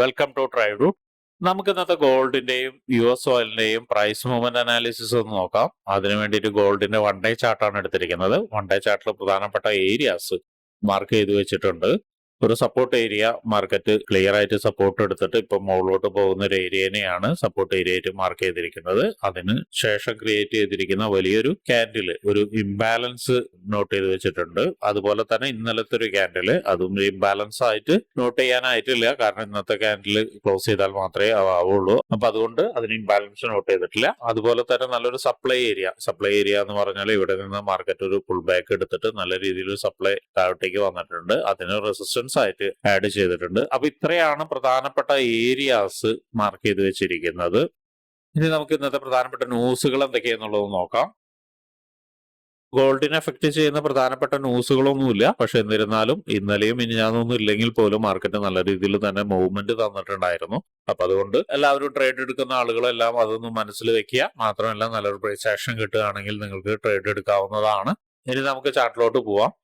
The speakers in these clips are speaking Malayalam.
വെൽക്കം ടു ട്രൈ റൂട്ട് നമുക്ക് ഇന്നത്തെ ഗോൾഡിന്റെയും യു എസ് ഓയിലിന്റെയും പ്രൈസ് മൂവ്മെന്റ് അനാലിസിസ് ഒന്ന് നോക്കാം. അതിനു വേണ്ടിയിട്ട് ഗോൾഡിന്റെ വൺ ഡേ ചാർട്ടാണ് എടുത്തിരിക്കുന്നത്. വൺ ഡേ ചാർട്ടിൽ പ്രധാനപ്പെട്ട ഏരിയാസ് മാർക്ക് ചെയ്തു വെച്ചിട്ടുണ്ട്. ഒരു സപ്പോർട്ട് ഏരിയ മാർക്കറ്റ് ക്ലിയർ ആയിട്ട് സപ്പോർട്ട് എടുത്തിട്ട് ഇപ്പം മുകളിലോട്ട് പോകുന്ന ഒരു ഏരിയനെയാണ് സപ്പോർട്ട് ഏരിയ ആയിട്ട് മാർക്ക് ചെയ്തിരിക്കുന്നത്. അതിന് ശേഷം ക്രിയേറ്റ് ചെയ്തിരിക്കുന്ന വലിയൊരു ക്യാൻഡിൽ ഒരു ഇംബാലൻസ് നോട്ട് ചെയ്ത് വെച്ചിട്ടുണ്ട്. അതുപോലെ തന്നെ ഇന്നലത്തെ ഒരു ക്യാൻഡിൽ അതും ഇംബാലൻസ് ആയിട്ട് നോട്ട് ചെയ്യാനായിട്ടില്ല. കാരണം ഇന്നത്തെ ക്യാൻഡിൽ ക്ലോസ് ചെയ്താൽ മാത്രമേ ആവുള്ളൂ. അപ്പൊ അതുകൊണ്ട് അതിന് ഇംബാലൻസ് നോട്ട് ചെയ്തിട്ടില്ല. അതുപോലെ തന്നെ നല്ലൊരു സപ്ലൈ ഏരിയ സപ്ലൈ ഏരിയ എന്ന് പറഞ്ഞാൽ ഇവിടെ നിന്ന് മാർക്കറ്റ് ഒരു പുൾ ബാക്ക് എടുത്തിട്ട് നല്ല രീതിയിൽ സപ്ലൈ താഴോട്ടേക്ക് വന്നിട്ടുണ്ട്. അതിന് റെസിസ്റ്റൻസ് ആയിട്ട് ആഡ് ചെയ്തിട്ടുണ്ട്. അപ്പൊ ഇത്രയാണ് പ്രധാനപ്പെട്ട ഏരിയാസ് മാർക്ക് ചെയ്ത് വെച്ചിരിക്കുന്നത്. ഇനി നമുക്ക് ഇന്നത്തെ പ്രധാനപ്പെട്ട ന്യൂസുകൾ എന്തൊക്കെയാന്നുള്ളത് നോക്കാം. ഗോൾഡിനെ എഫക്ട് ചെയ്യുന്ന പ്രധാനപ്പെട്ട ന്യൂസുകളൊന്നുമില്ല പക്ഷെ എന്നിരുന്നാലും ഇന്നലെയും ഇനി ഞാനൊന്നും ഇല്ലെങ്കിൽ പോലും മാർക്കറ്റ് നല്ല രീതിയിൽ തന്നെ മൂവ്മെന്റ് തന്നിട്ടുണ്ടായിരുന്നു. അപ്പൊ അതുകൊണ്ട് എല്ലാവരും ട്രേഡ് എടുക്കുന്ന ആളുകളെല്ലാം അതൊന്നും മനസ്സിൽ വെക്കുക. മാത്രമല്ല നല്ലൊരു പ്രൈസ് ആക്ഷൻ കിട്ടുകയാണെങ്കിൽ നിങ്ങൾക്ക് ട്രേഡ് എടുക്കാവുന്നതാണ്. ഇനി നമുക്ക് ചാർട്ടിലോട്ട് പോവാം.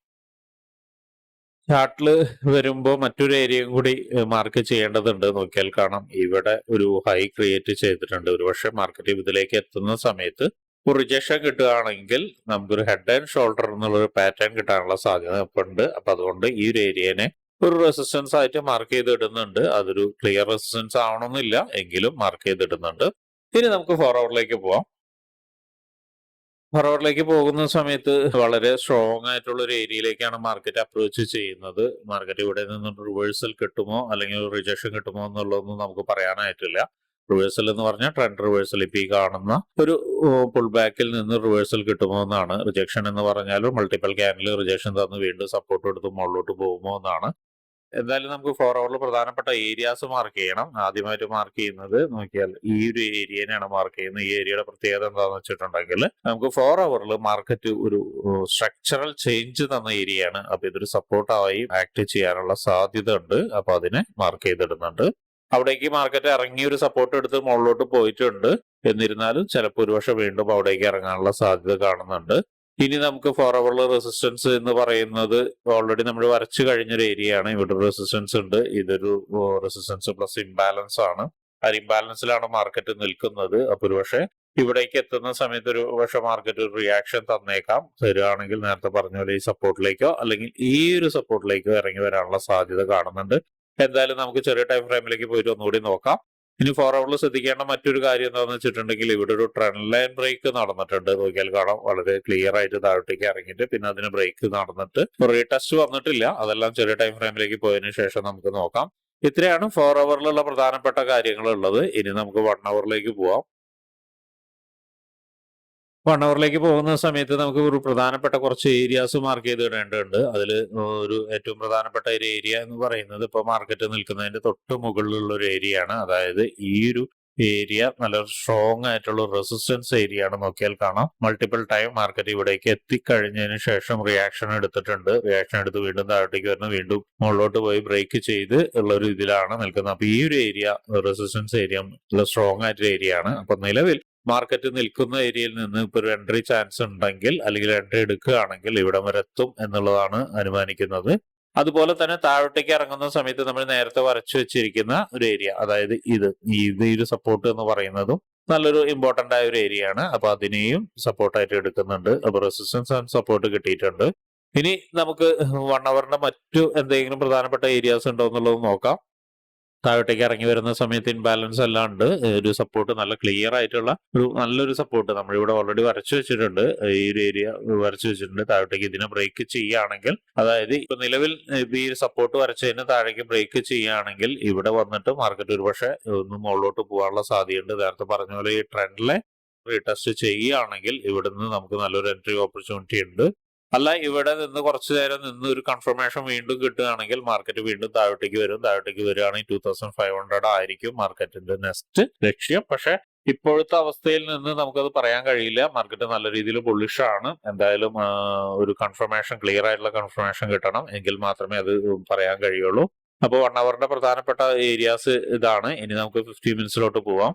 ചാർട്ടിൽ വരുമ്പോൾ മറ്റൊരു ഏരിയയും കൂടി മാർക്ക് ചെയ്യേണ്ടതുണ്ട്. നോക്കിയാൽ കാണാം. ഇവിടെ ഒരു ഹൈ ക്രിയേറ്റ് ചെയ്തിട്ടുണ്ട്. ഒരുപക്ഷെ മാർക്കറ്റ് ഇതിലേക്ക് എത്തുന്ന സമയത്ത് ഒരു റിജക്ഷൻ കിട്ടുകയാണെങ്കിൽ നമുക്കൊരു ഹെഡ് ആൻഡ് ഷോൾഡർ എന്നുള്ളൊരു പാറ്റേൺ കിട്ടാനുള്ള സാധ്യത ഉണ്ട് അപ്പൊ അതുകൊണ്ട് ഈ ഒരു ഏരിയനെ ഒരു റെസിസ്റ്റൻസ് ആയിട്ട് മാർക്ക് ചെയ്തിടുന്നുണ്ട്. അതൊരു ക്ലിയർ റെസിസ്റ്റൻസ് ആവണമെന്നില്ല. എങ്കിലും മാർക്ക് ചെയ്തിടുന്നുണ്ട്. ഇനി നമുക്ക് ഫോർവേഡിലേക്ക് പോവാം. ഫോർവേഡിലേക്ക് പോകുന്ന സമയത്ത് വളരെ സ്ട്രോങ് ആയിട്ടുള്ള ഒരു ഏരിയയിലേക്കാണ് മാർക്കറ്റ് അപ്രോച്ച് ചെയ്യുന്നത്. മാർക്കറ്റ് ഇവിടെ നിന്ന് റിവേഴ്സൽ കിട്ടുമോ അല്ലെങ്കിൽ റിജക്ഷൻ കിട്ടുമോ എന്നുള്ളതൊന്നും നമുക്ക് പറയാനായിട്ടില്ല. റിവേഴ്സൽ എന്ന് പറഞ്ഞാൽ ട്രെൻഡ് റിവേഴ്സൽ ഇപ്പൊ ഈ കാണുന്ന ഒരു പുൾ ബാക്കിൽ നിന്ന് റിവേഴ്സൽ കിട്ടുമോ എന്നാണ്. റിജക്ഷൻ എന്ന് പറഞ്ഞാൽ മൾട്ടിപ്പിൾ ക്യാനിൽ റിജക്ഷൻ തന്ന് വീണ്ടും സപ്പോർട്ട് എടുത്ത് മുകളിലോട്ട് പോകുമോ എന്നാണ്. എന്തായാലും നമുക്ക് ഫോർ അവറിൽ പ്രധാനപ്പെട്ട ഏരിയാസ് മാർക്ക് ചെയ്യണം. ആദ്യമായിട്ട് മാർക്ക് ചെയ്യുന്നത് നോക്കിയാൽ ഈ ഒരു ഏരിയനെയാണ് മാർക്ക് ചെയ്യുന്നത്. ഈ ഏരിയയുടെ പ്രത്യേകത എന്താണെന്ന് വെച്ചിട്ടുണ്ടെങ്കിൽ നമുക്ക് ഫോർ അവറിൽ മാർക്കറ്റ് ഒരു സ്ട്രക്ചറൽ ചേഞ്ച് തന്ന ഏരിയയാണ് അപ്പൊ ഇതൊരു സപ്പോർട്ടായി ആക്ട് ചെയ്യാനുള്ള സാധ്യത ഉണ്ട് അപ്പൊ അതിനെ മാർക്ക് ചെയ്തിടുന്നുണ്ട്. അവിടേക്ക് മാർക്കറ്റ് ഇറങ്ങി ഒരു സപ്പോർട്ട് എടുത്ത് മുകളിലോട്ട് പോയിട്ടുണ്ട്. എന്നിരുന്നാലും ചിലപ്പോൾ ഒരുപക്ഷെ വീണ്ടും അവിടേക്ക് ഇറങ്ങാനുള്ള സാധ്യത കാണുന്നുണ്ട്. ഇനി നമുക്ക് ഫോർ അവറിൽ റെസിസ്റ്റൻസ് എന്ന് പറയുന്നത് ഓൾറെഡി നമ്മൾ വരച്ചു കഴിഞ്ഞൊരു ഏരിയ ആണ്. ഇവിടെ റെസിസ്റ്റൻസ് ഉണ്ട്. ഇതൊരു റെസിസ്റ്റൻസ് പ്ലസ് ഇംബാലൻസ് ആണ്. ആ ഇംബാലൻസിലാണ് മാർക്കറ്റ് നിൽക്കുന്നത്. അപ്പൊ ഒരുപക്ഷെ ഇവിടേക്ക് എത്തുന്ന സമയത്ത് ഒരു പക്ഷെ മാർക്കറ്റ് ഒരു റിയാക്ഷൻ തന്നേക്കാം. തരുവാണെങ്കിൽ നേരത്തെ പറഞ്ഞ പോലെ ഈ സപ്പോർട്ടിലേക്കോ അല്ലെങ്കിൽ ഈ ഒരു സപ്പോർട്ടിലേക്കോ ഇറങ്ങി വരാനുള്ള സാധ്യത കാണുന്നുണ്ട്. എന്തായാലും നമുക്ക് ചെറിയ ടൈം ഫ്രെയിമിലേക്ക് പോയിട്ട് ഒന്നുകൂടി നോക്കാം. ഇനി ഫോർ അവറിൽ ശ്രദ്ധിക്കേണ്ട മറ്റൊരു കാര്യം എന്താണെന്ന് വെച്ചിട്ടുണ്ടെങ്കിൽ ഇവിടെ ഒരു ട്രെൻഡ് ലൈൻ ബ്രേക്ക് നടന്നിട്ടുണ്ട്. നോക്കിയാൽ കാണാം. വളരെ ക്ലിയർ ആയിട്ട് താഴോട്ടേക്ക് ഇറങ്ങിയിട്ട് പിന്നെ അതിന് ബ്രേക്ക് നടന്നിട്ട് റീടെസ്റ്റ് വന്നിട്ടില്ല. അതെല്ലാം ചെറിയ ടൈം ഫ്രെയിമിലേക്ക് പോയതിനു ശേഷം നമുക്ക് നോക്കാം. ഇത്രയാണ് ഫോർ അവറിലുള്ള പ്രധാനപ്പെട്ട കാര്യങ്ങൾ ഉള്ളത് ഇനി നമുക്ക് വൺ അവറിലേക്ക് പോവാം. വൺ അവറിലേക്ക് പോകുന്ന സമയത്ത് നമുക്ക് ഒരു പ്രധാനപ്പെട്ട കുറച്ച് ഏരിയാസ് മാർക്ക് ചെയ്ത് ഇടേണ്ടതുണ്ട്. അതിൽ ഒരു ഏറ്റവും പ്രധാനപ്പെട്ട ഒരു ഏരിയ എന്ന് പറയുന്നത് ഇപ്പോൾ മാർക്കറ്റ് നിൽക്കുന്നതിന്റെ തൊട്ട് മുകളിലുള്ള ഒരു ഏരിയ ആണ്. അതായത് ഈ ഒരു ഏരിയ നല്ല സ്ട്രോങ് ആയിട്ടുള്ള റെസിസ്റ്റൻസ് ഏരിയ ആണ് നോക്കിയാൽ കാണാം. മൾട്ടിപ്പിൾ ടൈം മാർക്കറ്റ് ഇവിടേക്ക് എത്തിക്കഴിഞ്ഞതിന് ശേഷം റിയാക്ഷൻ എടുത്തിട്ടുണ്ട്. റിയാക്ഷൻ എടുത്ത് വീണ്ടും താഴോട്ടേക്ക് വരുന്നു. വീണ്ടും മുകളിലോട്ട് പോയി ബ്രേക്ക് ചെയ്ത് ഉള്ള ഒരു ഇതിലാണ് നിൽക്കുന്നത്. അപ്പൊ ഈ ഒരു ഏരിയ റെസിസ്റ്റൻസ് ഏരിയ നല്ല സ്ട്രോങ് ആയിട്ടുള്ള ഏരിയ ആണ്. അപ്പൊ നിലവിൽ മാർക്കറ്റ് നിൽക്കുന്ന ഏരിയയിൽ നിന്ന് ഇപ്പൊ ഒരു എൻട്രി ചാൻസ് ഉണ്ടെങ്കിൽ അല്ലെങ്കിൽ എൻട്രി എടുക്കുകയാണെങ്കിൽ ഇവിടം വരെ എത്തും എന്നുള്ളതാണ് അനുമാനിക്കുന്നത്. അതുപോലെ തന്നെ താഴോട്ടേക്ക് ഇറങ്ങുന്ന സമയത്ത് നമ്മൾ നേരത്തെ വരച്ചു വെച്ചിരിക്കുന്ന ഒരു ഏരിയ അതായത് ഇത്. ഇത് ഈ ഒരു സപ്പോർട്ട് എന്ന് പറയുന്നതും നല്ലൊരു ഇമ്പോർട്ടന്റ് ആയ ഒരു ഏരിയ ആണ്. അപ്പൊ അതിനെയും സപ്പോർട്ടായിട്ട് എടുക്കുന്നുണ്ട്. അപ്പൊ റെസിസ്റ്റൻസ് ആൻഡ് സപ്പോർട്ട് കിട്ടിയിട്ടുണ്ട്. ഇനി നമുക്ക് വൺ അവറിന്റെ മറ്റു എന്തെങ്കിലും പ്രധാനപ്പെട്ട ഏരിയാസ് ഉണ്ടോ എന്നുള്ളത് നോക്കാം. താഴോട്ടേക്ക് ഇറങ്ങി വരുന്ന സമയത്ത് ഇൻബാലൻസ് എല്ലാം ഉണ്ട്. ഒരു സപ്പോർട്ട് നല്ല ക്ലിയർ ആയിട്ടുള്ള ഒരു നല്ലൊരു സപ്പോർട്ട് നമ്മളിവിടെ ഓൾറെഡി വരച്ചു വെച്ചിട്ടുണ്ട്. ഈ ഒരു ഏരിയ വരച്ചു വെച്ചിട്ടുണ്ട്. താഴോട്ടേക്ക് ഇതിനെ ബ്രേക്ക് ചെയ്യുകയാണെങ്കിൽ അതായത് ഇപ്പൊ നിലവിൽ ഈ ഒരു സപ്പോർട്ട് വരച്ചതിന് താഴേക്ക് ബ്രേക്ക് ചെയ്യുകയാണെങ്കിൽ ഇവിടെ വന്നിട്ട് മാർക്കറ്റ് ഒരുപക്ഷെ ഒന്ന് മുകളിലോട്ട് പോകാനുള്ള സാധ്യതയുണ്ട്. നേരത്തെ പറഞ്ഞ പോലെ ഈ ട്രെൻഡിലെ റീടെസ്റ്റ് ചെയ്യുകയാണെങ്കിൽ ഇവിടുന്ന് നമുക്ക് നല്ലൊരു എൻട്രി ഓപ്പർച്യൂണിറ്റി ഉണ്ട്. അല്ല ഇവിടെ നിന്ന് കുറച്ചു നേരം നിന്ന് ഒരു കൺഫർമേഷൻ വീണ്ടും കിട്ടുകയാണെങ്കിൽ മാർക്കറ്റ് വീണ്ടും താഴോട്ടേക്ക് വരും. താഴോട്ടേക്ക് വരികയാണെങ്കിൽ ടൂ തൗസൻഡ് ഫൈവ് ഹൺഡ്രഡ് ആയിരിക്കും മാർക്കറ്റിന്റെ നെക്സ്റ്റ് ലക്ഷ്യം. പക്ഷെ ഇപ്പോഴത്തെ അവസ്ഥയിൽ നിന്ന് നമുക്കത് പറയാൻ കഴിയില്ല. മാർക്കറ്റ് നല്ല രീതിയിൽ ബുള്ളിഷ് ആണ്. എന്തായാലും ഒരു കൺഫർമേഷൻ ക്ലിയർ ആയിട്ടുള്ള കൺഫർമേഷൻ കിട്ടണം. എങ്കിൽ മാത്രമേ അത് പറയാൻ കഴിയുള്ളൂ. അപ്പോൾ വൺ അവറിന്റെ പ്രധാനപ്പെട്ട ഏരിയാസ് ഇതാണ്. ഇനി നമുക്ക് ഫിഫ്റ്റി മിനിറ്റ്സിലോട്ട് പോവാം.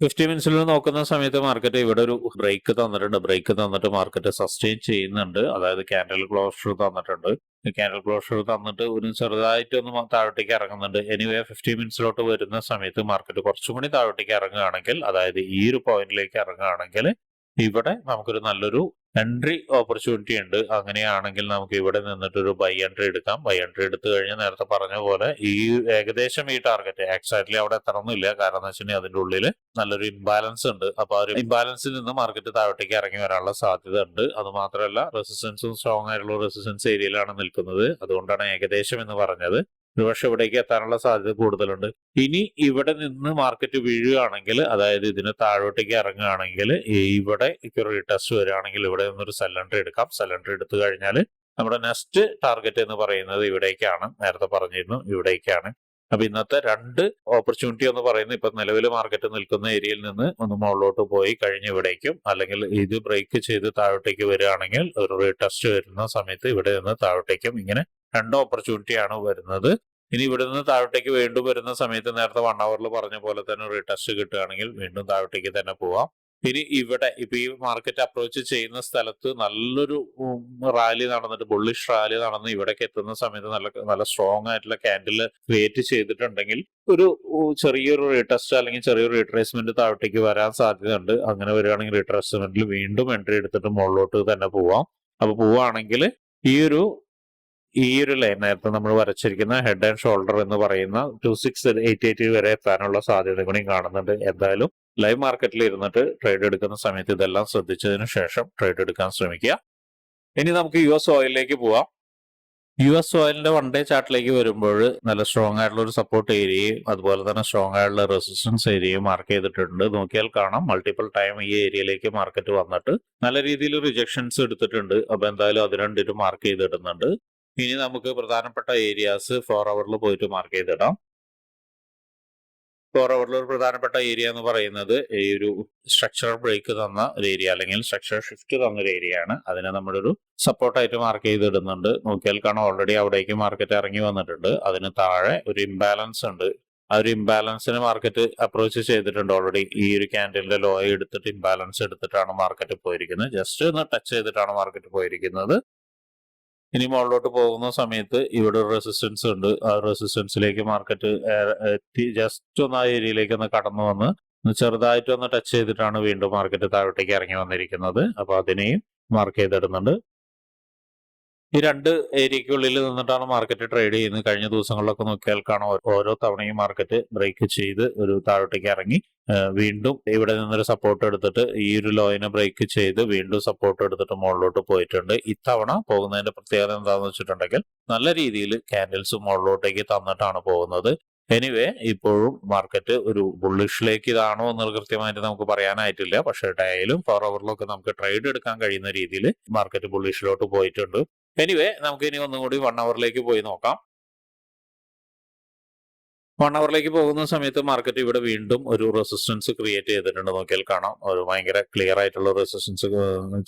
ഫിഫ്റ്റി മിനിറ്റ്സിൽ നോക്കുന്ന സമയത്ത് മാർക്കറ്റ് ഇവിടെ ഒരു ബ്രേക്ക് തന്നിട്ടുണ്ട്. ബ്രേക്ക് തന്നിട്ട് മാർക്കറ്റ് സസ്റ്റെയിൻ ചെയ്യുന്നുണ്ട്. അതായത് ക്യാൻഡൽ ക്ലോഷർ തന്നിട്ടുണ്ട്. ക്യാൻഡൽ ക്ലോഷർ തന്നിട്ട് ഒരു ചെറുതായിട്ടൊന്ന് താഴോട്ടേക്ക് ഇറങ്ങുന്നുണ്ട്. എനിവേ ഫിഫ്റ്റി മിനിറ്റ്സിലോട്ട് വരുന്ന സമയത്ത് മാർക്കറ്റ് കുറച്ചും കൂടി താഴോട്ടേക്ക് ഇറങ്ങുകയാണെങ്കിൽ അതായത് ഈ ഒരു പോയിന്റിലേക്ക് ഇറങ്ങുകയാണെങ്കിൽ ഇവിടെ നമുക്കൊരു നല്ലൊരു എൻട്രി ഓപ്പർച്യൂണിറ്റി ഉണ്ട്. അങ്ങനെയാണെങ്കിൽ നമുക്ക് ഇവിടെ നിന്നിട്ട് ഒരു ബൈ എൻട്രി എടുക്കാം. ബൈ എൻട്രി എടുത്തു കഴിഞ്ഞാൽ നേരത്തെ പറഞ്ഞ പോലെ ഈ ഏകദേശം ഈ ടാർഗറ്റ് എക്സാക്ട്ലി അവിടെ എത്തണമെന്നില്ല. കാരണം എന്ന് വെച്ചിട്ടുണ്ടെങ്കിൽ അതിന്റെ ഉള്ളിൽ നല്ലൊരു ഇംബാലൻസ് ഉണ്ട്. അപ്പോൾ ആ ഒരു ഇംബാലൻസിൽ നിന്ന് മാർക്കറ്റ് താഴോട്ടേക്ക് ഇറങ്ങി വരാനുള്ള സാധ്യത ഉണ്ട്. അത് മാത്രമല്ല റെസിസ്റ്റൻസും സ്ട്രോങ് ആയിട്ടുള്ള റെസിസ്റ്റൻസ് ഏരിയയിലാണ് നിൽക്കുന്നത്. അതുകൊണ്ടാണ് ഏകദേശം എന്ന് പറഞ്ഞത്. ഒരുപക്ഷെ ഇവിടേക്ക് എത്താനുള്ള സാധ്യത കൂടുതലുണ്ട്. ഇനി ഇവിടെ നിന്ന് മാർക്കറ്റ് വീഴുകയാണെങ്കിൽ അതായത് ഇതിന് താഴോട്ടേക്ക് ഇറങ്ങുകയാണെങ്കിൽ ഇവിടെ ഒരു ടെസ്റ്റ് വരികയാണെങ്കിൽ ഇവിടെ നിന്നൊരു സെലണ്ടർ എടുക്കാം. സെലണ്ടർ എടുത്തു കഴിഞ്ഞാൽ നമ്മുടെ നെക്സ്റ്റ് ടാർഗറ്റ് എന്ന് പറയുന്നത് ഇവിടേക്കാണ്. നേരത്തെ പറഞ്ഞിരുന്നു ഇവിടേക്കാണ്. അപ്പൊ ഇന്നത്തെ രണ്ട് ഓപ്പർച്യൂണിറ്റി എന്ന് പറയുന്നത് ഇപ്പൊ നിലവിൽ മാർക്കറ്റ് നിൽക്കുന്ന ഏരിയയിൽ നിന്ന് ഒന്ന് മുകളിലോട്ട് പോയി കഴിഞ്ഞ് ഇവിടേക്കും അല്ലെങ്കിൽ ഇത് ബ്രേക്ക് ചെയ്ത് താഴോട്ടേക്ക് വരികയാണെങ്കിൽ ഒരു റീടെസ്റ്റ് വരുന്ന സമയത്ത് ഇവിടെ നിന്ന് താഴോട്ടേക്കും ഇങ്ങനെ രണ്ട് ഓപ്പർച്യൂണിറ്റി ആണ് വരുന്നത്. ഇനി ഇവിടെ നിന്ന് താഴോട്ടേക്ക് വീണ്ടും വരുന്ന സമയത്ത് നേരത്തെ വൺ അവറിൽ പറഞ്ഞ പോലെ തന്നെ റീടെസ്റ്റ് കിട്ടുകയാണെങ്കിൽ വീണ്ടും താഴോട്ടേക്ക് തന്നെ പോവാം. ഇനി ഇവിടെ ഇപ്പൊ ഈ മാർക്കറ്റ് അപ്രോച്ച് ചെയ്യുന്ന സ്ഥലത്ത് നല്ലൊരു റാലി നടന്നിട്ട് ബുള്ളിഷ് റാലി നടന്ന് ഇവിടേക്ക് എത്തുന്ന സമയത്ത് നല്ല നല്ല സ്ട്രോങ് ആയിട്ടുള്ള ക്യാൻഡിൽ ക്രിയേറ്റ് ചെയ്തിട്ടുണ്ടെങ്കിൽ ഒരു ചെറിയൊരു റീടെസ്റ്റ് അല്ലെങ്കിൽ ചെറിയൊരു റീട്രേസ്മെന്റ് താഴോട്ടേക്ക് വരാൻ സാധ്യതയുണ്ട്. അങ്ങനെ വരികയാണെങ്കിൽ റീട്രേസ്മെന്റിൽ വീണ്ടും എൻട്രി എടുത്തിട്ട് മുകളിലോട്ട് തന്നെ പോവാം. അപ്പൊ പോവാണെങ്കിൽ ഈ ഒരു ഈ ഒരു ലൈൻ നേരത്തെ നമ്മൾ വരച്ചിരിക്കുന്ന ഹെഡ് ആൻഡ് ഷോൾഡർ എന്ന് പറയുന്ന ടു സിക്സ് എയ്റ്റ് എയ്റ്റ് വരെ എത്താനുള്ള സാധ്യത കൂടി കാണുന്നുണ്ട്. എന്തായാലും ലൈവ് മാർക്കറ്റിൽ ഇരുന്നിട്ട് ട്രേഡ് എടുക്കുന്ന സമയത്ത് ഇതെല്ലാം ശ്രദ്ധിച്ചതിന് ശേഷം ട്രേഡ് എടുക്കാൻ ശ്രമിക്കുക. ഇനി നമുക്ക് യു എസ് ഓയിലിലേക്ക് പോവാം. യു എസ് ഓയിലിന്റെ വൺ ഡേ ചാർട്ടിലേക്ക് വരുമ്പോൾ നല്ല സ്ട്രോങ് ആയിട്ടുള്ള ഒരു സപ്പോർട്ട് ഏരിയയും അതുപോലെ തന്നെ സ്ട്രോങ് ആയിട്ടുള്ള റെസിസ്റ്റൻസ് ഏരിയയും മാർക്ക് ചെയ്തിട്ടുണ്ട്. നോക്കിയാൽ കാണാം മൾട്ടിപ്പിൾ ടൈം ഈ ഏരിയയിലേക്ക് മാർക്കറ്റ് വന്നിട്ട് നല്ല രീതിയിൽ റിജക്ഷൻസ് എടുത്തിട്ടുണ്ട്. അപ്പൊ എന്തായാലും അത് രണ്ടിനും മാർക്ക് ചെയ്തിടുന്നുണ്ട്. ഇനി നമുക്ക് പ്രധാനപ്പെട്ട ഏരിയാസ് ഫോർ അവറിൽ പോയിട്ട് മാർക്ക് ചെയ്തിടാം. ഫോർ അവറിൽ ഒരു പ്രധാനപ്പെട്ട ഏരിയ എന്ന് പറയുന്നത് ഈ ഒരു സ്ട്രക്ചർ ബ്രേക്ക് തന്ന ഒരു ഏരിയ അല്ലെങ്കിൽ സ്ട്രക്ചർ ഷിഫ്റ്റ് തന്ന ഒരു ഏരിയ ആണ്. അതിനെ നമ്മളൊരു സപ്പോർട്ടായിട്ട് മാർക്ക് ചെയ്തിടുന്നുണ്ട്. നോക്കിയാൽ കാണാം ഓൾറെഡി അവിടേക്ക് മാർക്കറ്റ് ഇറങ്ങി വന്നിട്ടുണ്ട്. അതിന് താഴെ ഒരു ഇംബാലൻസ് ഉണ്ട്. ആ ഒരു ഇംബാലൻസിന് മാർക്കറ്റ് അപ്രോച്ച് ചെയ്തിട്ടുണ്ട് ഓൾറെഡി ഈ ഒരു ക്യാൻഡലിന്റെ ലോ എടുത്തിട്ട് ഇംബാലൻസ് എടുത്തിട്ടാണ് മാർക്കറ്റ് പോയിരിക്കുന്നത്. ജസ്റ്റ് ഒന്ന് ടച്ച് ചെയ്തിട്ടാണ് മാർക്കറ്റ് പോയിരിക്കുന്നത്. ഇനി മുകളിലോട്ട് പോകുന്ന സമയത്ത് ഇവിടെ ഒരു റെസിസ്റ്റൻസ് ഉണ്ട്. ആ റെസിസ്റ്റൻസിലേക്ക് മാർക്കറ്റ് എത്തി ജസ്റ്റ് ഒന്ന് ആ ഏരിയയിലേക്ക് ഒന്ന് കടന്നു വന്ന് ചെറുതായിട്ട് ഒന്ന് ടച്ച് ചെയ്തിട്ടാണ് വീണ്ടും മാർക്കറ്റ് താഴോട്ടേക്ക് ഇറങ്ങി വന്നിരിക്കുന്നത്. അപ്പൊ അതിനെയും മാർക്ക് ചെയ്തിടുന്നുണ്ട് ഈ രണ്ട് ഏരിയക്കുള്ളിൽ നിന്നിട്ടാണ് മാർക്കറ്റ് ട്രേഡ് ചെയ്യുന്നത്. കഴിഞ്ഞ ദിവസങ്ങളിലൊക്കെ നോക്കിയാൽ കാണാം ഓരോ തവണയും മാർക്കറ്റ് ബ്രേക്ക് ചെയ്ത് ഒരു താഴോട്ടേക്ക് ഇറങ്ങി. വീണ്ടും ഇവിടെ നിന്നൊരു സപ്പോർട്ട് എടുത്തിട്ട് ഈ ഒരു ലോയിനെ ബ്രേക്ക് ചെയ്ത് വീണ്ടും സപ്പോർട്ട് എടുത്തിട്ട് മുകളിലോട്ട് പോയിട്ടുണ്ട്. ഇത്തവണ പോകുന്നതിന്റെ പ്രത്യേകത എന്താണെന്ന് വെച്ചിട്ടുണ്ടെങ്കിൽ നല്ല രീതിയിൽ ക്യാൻഡിൽസ് മുകളിലോട്ടേക്ക് തന്നിട്ടാണ് പോകുന്നത്. എനിവേ ഇപ്പോഴും മാർക്കറ്റ് ഒരു ബുള്ളിഷിലേക്ക് ഇതാണോ എന്ന് കൃത്യമായിട്ട് നമുക്ക് പറയാനായിട്ടില്ല. പക്ഷേ ഡയലും ഫോർ ഓവറിലൊക്കെ നമുക്ക് ട്രേഡ് എടുക്കാൻ കഴിയുന്ന രീതിയിൽ മാർക്കറ്റ് ബുള്ളിഷിലോട്ട് പോയിട്ടുണ്ട്. എനിവേ നമുക്ക് ഇനി ഒന്നും കൂടി വൺ അവറിലേക്ക് പോയി നോക്കാം. വൺ അവറിലേക്ക് പോകുന്ന സമയത്ത് മാർക്കറ്റ് ഇവിടെ വീണ്ടും ഒരു റെസിസ്റ്റൻസ് ക്രിയേറ്റ് ചെയ്തിട്ടുണ്ട്. നോക്കിയാൽ കാണാം. ഒരു ഭയങ്കര ക്ലിയർ ആയിട്ടുള്ള റെസിസ്റ്റൻസ്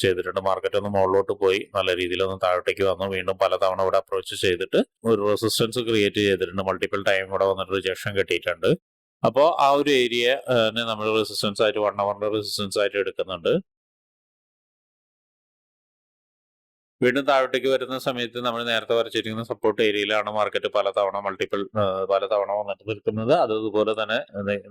ചെയ്തിട്ടുണ്ട്. മാർക്കറ്റ് ഒന്ന് മുകളിലോട്ട് പോയി. നല്ല രീതിയിൽ ഒന്ന് താഴോട്ടേക്ക് വന്നു. വീണ്ടും പലതവണ ഇവിടെ അപ്രോച്ച് ചെയ്തിട്ട് ഒരു റെസിസ്റ്റൻസ് ക്രിയേറ്റ് ചെയ്തിട്ടുണ്ട്. മൾട്ടിപ്പിൾ ടൈം ഇവിടെ വന്നിട്ട് റിജക്ഷൻ കിട്ടിയിട്ടുണ്ട്. അപ്പോൾ ആ ഒരു ഏരിയ നമ്മൾ റെസിസ്റ്റൻസ് ആയിട്ട് വൺ അവറിന്റെ റെസിസ്റ്റൻസ് ആയിട്ട് എടുക്കുന്നുണ്ട്. വീണ്ടും താഴോട്ടേക്ക് വരുന്ന സമയത്ത് നമ്മൾ നേരത്തെ വരച്ചിരിക്കുന്ന സപ്പോർട്ട് ഏരിയയിലാണ് മാർക്കറ്റ് പലതവണ മൾട്ടിപ്പിൾ പലതവണ വന്നിട്ട് നിൽക്കുന്നത്. അത് ഇതുപോലെ തന്നെ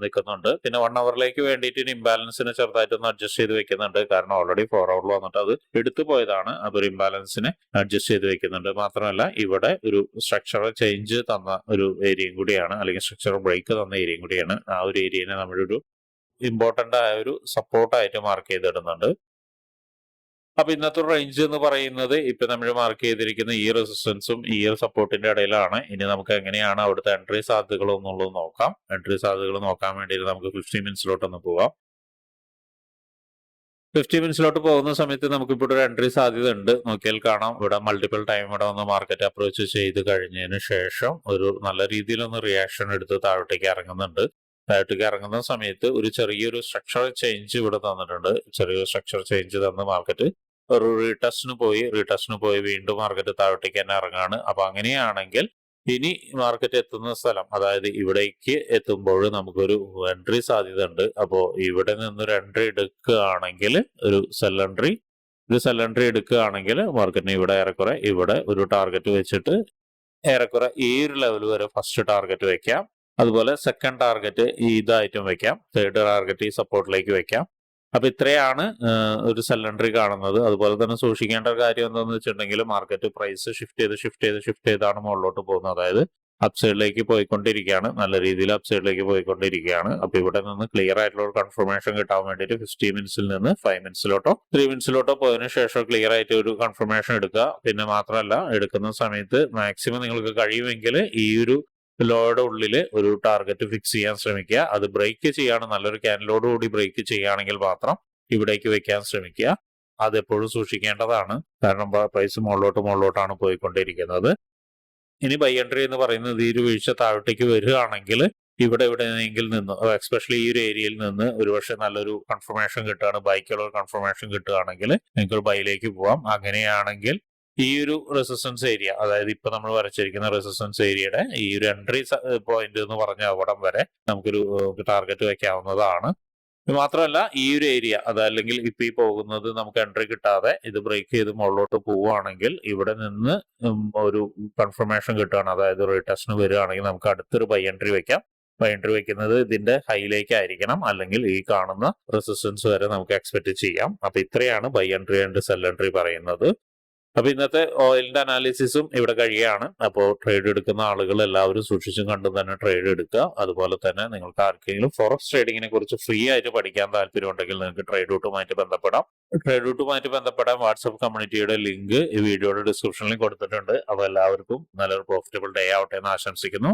നിൽക്കുന്നുണ്ട്. പിന്നെ വൺ അവറിലേക്ക് വേണ്ടിയിട്ട് ഇംബാലൻസിനെ ചെറുതായിട്ടൊന്ന് അഡ്ജസ്റ്റ് ചെയ്ത് വെക്കുന്നുണ്ട്. കാരണം ഓൾറെഡി ഫോർ അവറിൽ വന്നിട്ട് അത് എടുത്തു പോയതാണ്. അപ്പോൾ ഇംബാലൻസിനെ അഡ്ജസ്റ്റ് ചെയ്ത് വെക്കുന്നുണ്ട്. മാത്രമല്ല ഇവിടെ ഒരു സ്ട്രക്ചറൽ ചേഞ്ച് തന്ന ഒരു ഏരിയയും കൂടിയാണ് അല്ലെങ്കിൽ സ്ട്രക്ചറൽ ബ്രേക്ക് തന്ന ഏരിയയും കൂടിയാണ്. ആ ഒരു ഏരിയനെ നമ്മളൊരു ഇമ്പോർട്ടന്റ് ആയ ഒരു സപ്പോർട്ടായിട്ട് മാർക്ക് ചെയ്തിടുന്നുണ്ട്. അപ്പൊ ഇന്നത്തെ റേഞ്ച് എന്ന് പറയുന്നത് ഇപ്പൊ നമ്മൾ മാർക്ക് ചെയ്തിരിക്കുന്ന ഈ റെസിസ്റ്റൻസും ഈ സപ്പോർട്ടിന്റെ ഇടയിലാണ്. ഇനി നമുക്ക് എങ്ങനെയാണ് അവിടുത്തെ എൻട്രി സാധ്യതകൾ എന്നുള്ളത് നോക്കാം. എൻട്രി സാധ്യതകൾ നോക്കാൻ വേണ്ടി നമുക്ക് ഫിഫ്റ്റി മിനിറ്റ്സിലോട്ട് ഒന്ന് പോവാം. ഫിഫ്റ്റി മിനിറ്റ്സിലോട്ട് പോകുന്ന സമയത്ത് നമുക്ക് ഇപ്പോൾ ഒരു എൻട്രി സാധ്യത ഉണ്ട്. നോക്കിയാൽ കാണാം. ഇവിടെ മൾട്ടിപ്പിൾ ടൈം ഇവിടെ വന്ന് മാർക്കറ്റ് അപ്രോച്ച് ചെയ്ത് കഴിഞ്ഞതിന് ശേഷം ഒരു നല്ല രീതിയിലൊന്ന് റിയാക്ഷൻ എടുത്ത് താഴോട്ടേക്ക് ഇറങ്ങുന്നുണ്ട്. താഴോട്ടേക്ക് ഇറങ്ങുന്ന സമയത്ത് ഒരു ചെറിയൊരു സ്ട്രക്ചർ ചേഞ്ച് ഇവിടെ തന്നിട്ടുണ്ട്. ചെറിയൊരു സ്ട്രക്ചർ ചേഞ്ച് തന്ന് മാർക്കറ്റ് റീടെസ്റ്റിന് പോയി റീടെസ്റ്റിന് പോയി വീണ്ടും മാർക്കറ്റ് താഴോട്ടേക്ക് തന്നെ ഇറങ്ങാണ്. അപ്പൊ അങ്ങനെയാണെങ്കിൽ ഇനി മാർക്കറ്റ് എത്തുന്ന സ്ഥലം അതായത് ഇവിടേക്ക് എത്തുമ്പോൾ നമുക്കൊരു എൻട്രി സാധ്യത ഉണ്ട് അപ്പോൾ ഇവിടെ നിന്ന് ഒരു എൻട്രി എടുക്കുകയാണെങ്കിൽ ഒരു സെൽ എൻട്രി ഒരു സെൽ എൻട്രി എടുക്കുകയാണെങ്കിൽ മാർക്കറ്റിന് ഇവിടെ ഏറെക്കുറെ ഇവിടെ ഒരു ടാർഗറ്റ് വെച്ചിട്ട് ഏറെക്കുറെ ഈ ഒരു ലെവൽ വരെ ഫസ്റ്റ് ടാർഗറ്റ് വെക്കാം. അതുപോലെ സെക്കൻഡ് ടാർഗറ്റ് ഇതായിട്ടും വെക്കാം. തേർഡ് ടാർഗറ്റ് ഈ സപ്പോർട്ടിലേക്ക് വെക്കാം. അപ്പൊ ഇത്രയാണ് ഒരു സെലണ്ടറി കാണുന്നത്. അതുപോലെ തന്നെ സൂക്ഷിക്കേണ്ട ഒരു കാര്യം എന്താണെന്ന് വെച്ചിട്ടുണ്ടെങ്കിൽ മാർക്കറ്റ് പ്രൈസ് ഷിഫ്റ്റ് ചെയ്ത് ഷിഫ്റ്റ് ചെയ്ത് ഷിഫ്റ്റ് ചെയ്താണ് മുകളിലോട്ട് പോകുന്നത്. അതായത് അപ്സൈഡിലേക്ക് പോയിക്കൊണ്ടിരിക്കുകയാണ്. നല്ല രീതിയിൽ അപ്സൈഡിലേക്ക് പോയിക്കൊണ്ടിരിക്കുകയാണ്. അപ്പൊ ഇവിടെ നിന്ന് ക്ലിയർ ആയിട്ടുള്ള ഒരു കൺഫർമേഷൻ കിട്ടാൻ വേണ്ടിയിട്ട് ഫിഫ്റ്റി മിനിറ്റ്സിൽ നിന്ന് ഫൈവ് മിനിറ്റ്സിലോട്ടോ ത്രീ മിനിറ്റ്സിലോട്ടോ പോയതിനു ശേഷം ക്ലിയർ ആയിട്ട് ഒരു കൺഫർമേഷൻ എടുക്കുക. പിന്നെ മാത്രമല്ല എടുക്കുന്ന സമയത്ത് മാക്സിമം നിങ്ങൾക്ക് കഴിയുമെങ്കിൽ ഈ ഒരു ലോയുടെ ഉള്ളിൽ ഒരു ടാർഗറ്റ് ഫിക്സ് ചെയ്യാൻ ശ്രമിക്കുക. അത് ബ്രേക്ക് ചെയ്യാണ് നല്ലൊരു ക്യാനലോട് കൂടി ബ്രേക്ക് ചെയ്യുകയാണെങ്കിൽ മാത്രം ഇവിടേക്ക് വെക്കാൻ ശ്രമിക്കുക. അതെപ്പോഴും സൂക്ഷിക്കേണ്ടതാണ്. കാരണം പ്രൈസ് മുകളിലോട്ട് മുകളിലോട്ടാണ് പോയിക്കൊണ്ടിരിക്കുന്നത്. ഇനി ബൈ എൻട്രി എന്ന് പറയുന്നത് ഈ ഒരു വീഴ്ച താഴോട്ടേക്ക് വരികയാണെങ്കിൽ ഇവിടെ എവിടെയെങ്കിൽ നിന്ന് എക്സ്പെഷ്യലി ഈ ഒരു ഏരിയയിൽ നിന്ന് ഒരുപക്ഷെ നല്ലൊരു കൺഫർമേഷൻ കിട്ടുകയാണ് ബൈക്കുള്ള കൺഫർമേഷൻ കിട്ടുകയാണെങ്കിൽ നിങ്ങൾക്ക് ബൈയിലേക്ക് പോവാം. അങ്ങനെയാണെങ്കിൽ ഈ ഒരു റെസിസ്റ്റൻസ് ഏരിയ അതായത് ഇപ്പൊ നമ്മൾ വരച്ചിരിക്കുന്ന റെസിസ്റ്റൻസ് ഏരിയയുടെ ഈ ഒരു എൻട്രി പോയിന്റ് എന്ന് പറഞ്ഞ അവിടം വരെ നമുക്കൊരു ടാർഗറ്റ് വെക്കാവുന്നതാണ്. മാത്രമല്ല ഈ ഒരു ഏരിയ അതല്ലെങ്കിൽ ഇപ്പൊ ഈ പോകുന്നത് നമുക്ക് എൻട്രി കിട്ടാതെ ഇത് ബ്രേക്ക് ചെയ്ത് മുകളിലോട്ട് പോവുകയാണെങ്കിൽ ഇവിടെ നിന്ന് ഒരു കൺഫർമേഷൻ കിട്ടുകയാണ്. അതായത് റീടെസ്റ്റിന് വരികയാണെങ്കിൽ നമുക്ക് അടുത്തൊരു ബൈ എൻട്രി വെക്കാം. ബൈ എൻട്രി വെക്കുന്നത് ഇതിന്റെ ഹൈയിലേക്ക് ആയിരിക്കണം അല്ലെങ്കിൽ ഈ കാണുന്ന റെസിസ്റ്റൻസ് വരെ നമുക്ക് എക്സ്പെക്ട് ചെയ്യാം. അപ്പൊ ഇത്രയാണ് buy entry and sell entry പറയുന്നത്. അപ്പൊ ഇന്നത്തെ ഓയിലിന്റെ അനാലിസിസും ഇവിടെ കഴിയുകയാണ്. അപ്പോൾ ട്രേഡ് എടുക്കുന്ന ആളുകൾ എല്ലാവരും സൂക്ഷിച്ചും കണ്ടും തന്നെ ട്രേഡ് എടുക്കുക. അതുപോലെ തന്നെ നിങ്ങൾക്ക് ആർക്കെങ്കിലും ഫോറക്സ് ട്രേഡിങ്ങിനെ കുറിച്ച് ഫ്രീ ആയിട്ട് പഠിക്കാൻ താല്പര്യമുണ്ടെങ്കിൽ നിങ്ങൾക്ക് ട്രേഡ് റൂട്ടുമായിട്ട് ബന്ധപ്പെടാം. ട്രേഡ് റൂട്ടുമായിട്ട് ബന്ധപ്പെടാൻ വാട്സപ്പ് കമ്മ്യൂണിറ്റിയുടെ ലിങ്ക് ഈ വീഡിയോയുടെ ഡിസ്ക്രിപ്ഷനിൽ കൊടുത്തിട്ടുണ്ട്. അപ്പോൾ എല്ലാവർക്കും നല്ലൊരു പ്രോഫിറ്റബിൾ ഡേ ആവട്ടെ എന്ന് ആശംസിക്കുന്നു.